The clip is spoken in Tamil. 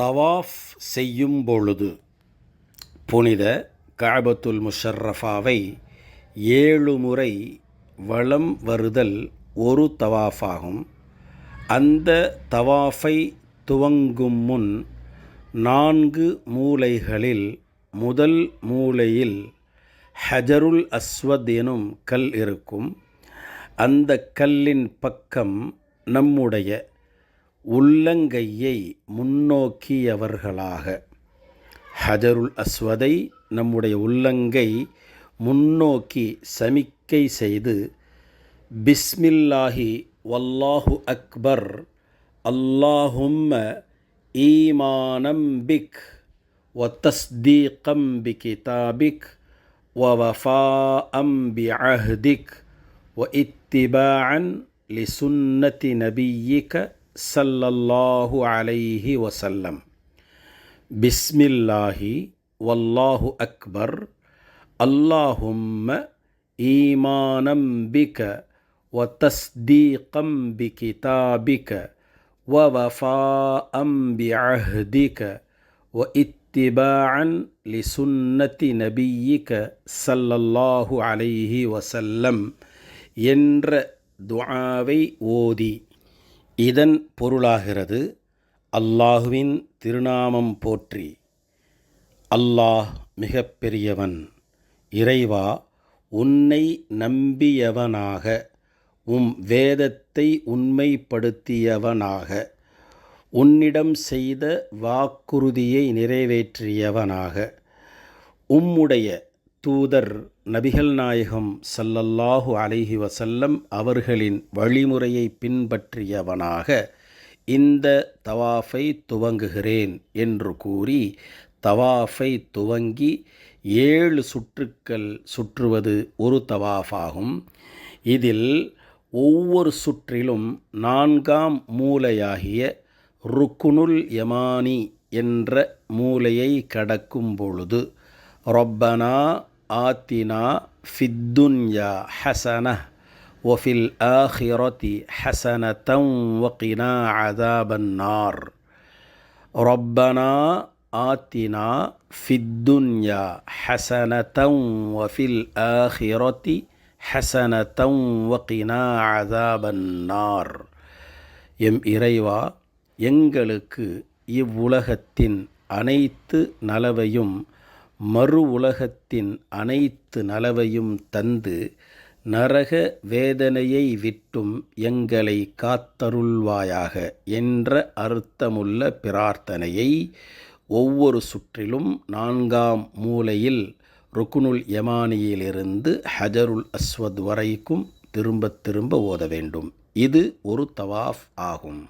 தவாஃப் செய்யும் பொழுது புனித காபத்துல் முஷர்ரஃபாவை ஏழு முறை வளம் வருதல் ஒரு தவாஃபாகும். அந்த தவாஃபை துவங்கும் முன் நான்கு மூலைகளில் முதல் மூலையில் ஹஜருல் அஸ்வத் எனும் கல் இருக்கும். அந்த கல்லின் பக்கம் நம்முடைய உள்ளங்கையை முன்னோக்கியவர்களாக. ஹஜருல் அஸ்வதை நம்முடைய உள்ளங்கை முன்னோக்கி சமிக்கை செய்து பிஸ்மில்லாஹி வல்லாஹு அக்பர் அல்லாஹும்ம ஈமானம் பிக் ஒ தஸ்தீகம் பி கிதாபிக் ஒ வஃபா அஹ்திக் ஒ இத்திபான் லிசுன்னதி நபியிக عليه وسلم بسم الله والله أكبر اللهم إيمانا بك وتصديقا بكتابك ووفاء بعهدك واتباعا لسنة نبيك صلى الله عليه وسلم என்ற துஆவை ஓதி இதன் பொருளாகிறது அல்லாஹுவின் திருநாமம் போற்றி. அல்லாஹ் மிக பெரியவன் இறைவா உன்னை நம்பியவனாக உம் வேதத்தை உண்மைப்படுத்தியவனாக உன்னிடம் செய்த வாக்குறுதியை நிறைவேற்றியவனாக உம்முடைய தூதர் நபிகள் நாயகம் சல்லல்லாஹு அலைஹி வசல்லம் அவர்களின் வழிமுறையை பின்பற்றியவனாக இந்த தவாஃபை துவங்குகிறேன் என்று கூறி தவாஃபை துவங்கி ஏழு சுற்றுக்கள் சுற்றுவது ஒரு தவாஃபாகும். இதில் ஒவ்வொரு சுற்றிலும் நான்காம் மூலையாகிய ருக்குனுல் யமானி என்ற மூலையை கடக்கும் பொழுது ரொப்பனா ஆத்தினா ஃபித்துன்யா ஹசன ஒஃபில் ஆஹிரதி ஹசனதம் வக்கினா அதாபன்னார் ரொப்பனா ஆத்தினா ஃபித்துன்யா ஹசனதம் வஃபில் ஆஹிரதி ஹசனதம் வக்கினா அதாபன்னார் எம் இறைவா எங்களுக்கு இவ்வுலகத்தின் அனைத்து நலவையும் மறு உலகத்தின் அனைத்து நலவையும் தந்து நரக வேதனையை விட்டும் எங்களை காத்தருள்வாயாக என்ற அர்த்தமுள்ள பிரார்த்தனையை ஒவ்வொரு சுற்றிலும் நான்காம் மூலையில் ருக்குனுல் யமானியிலிருந்து ஹஜருல் அஸ்வத் வரைக்கும் திரும்ப திரும்ப ஓத வேண்டும். இது ஒரு தவாஃப் ஆகும்.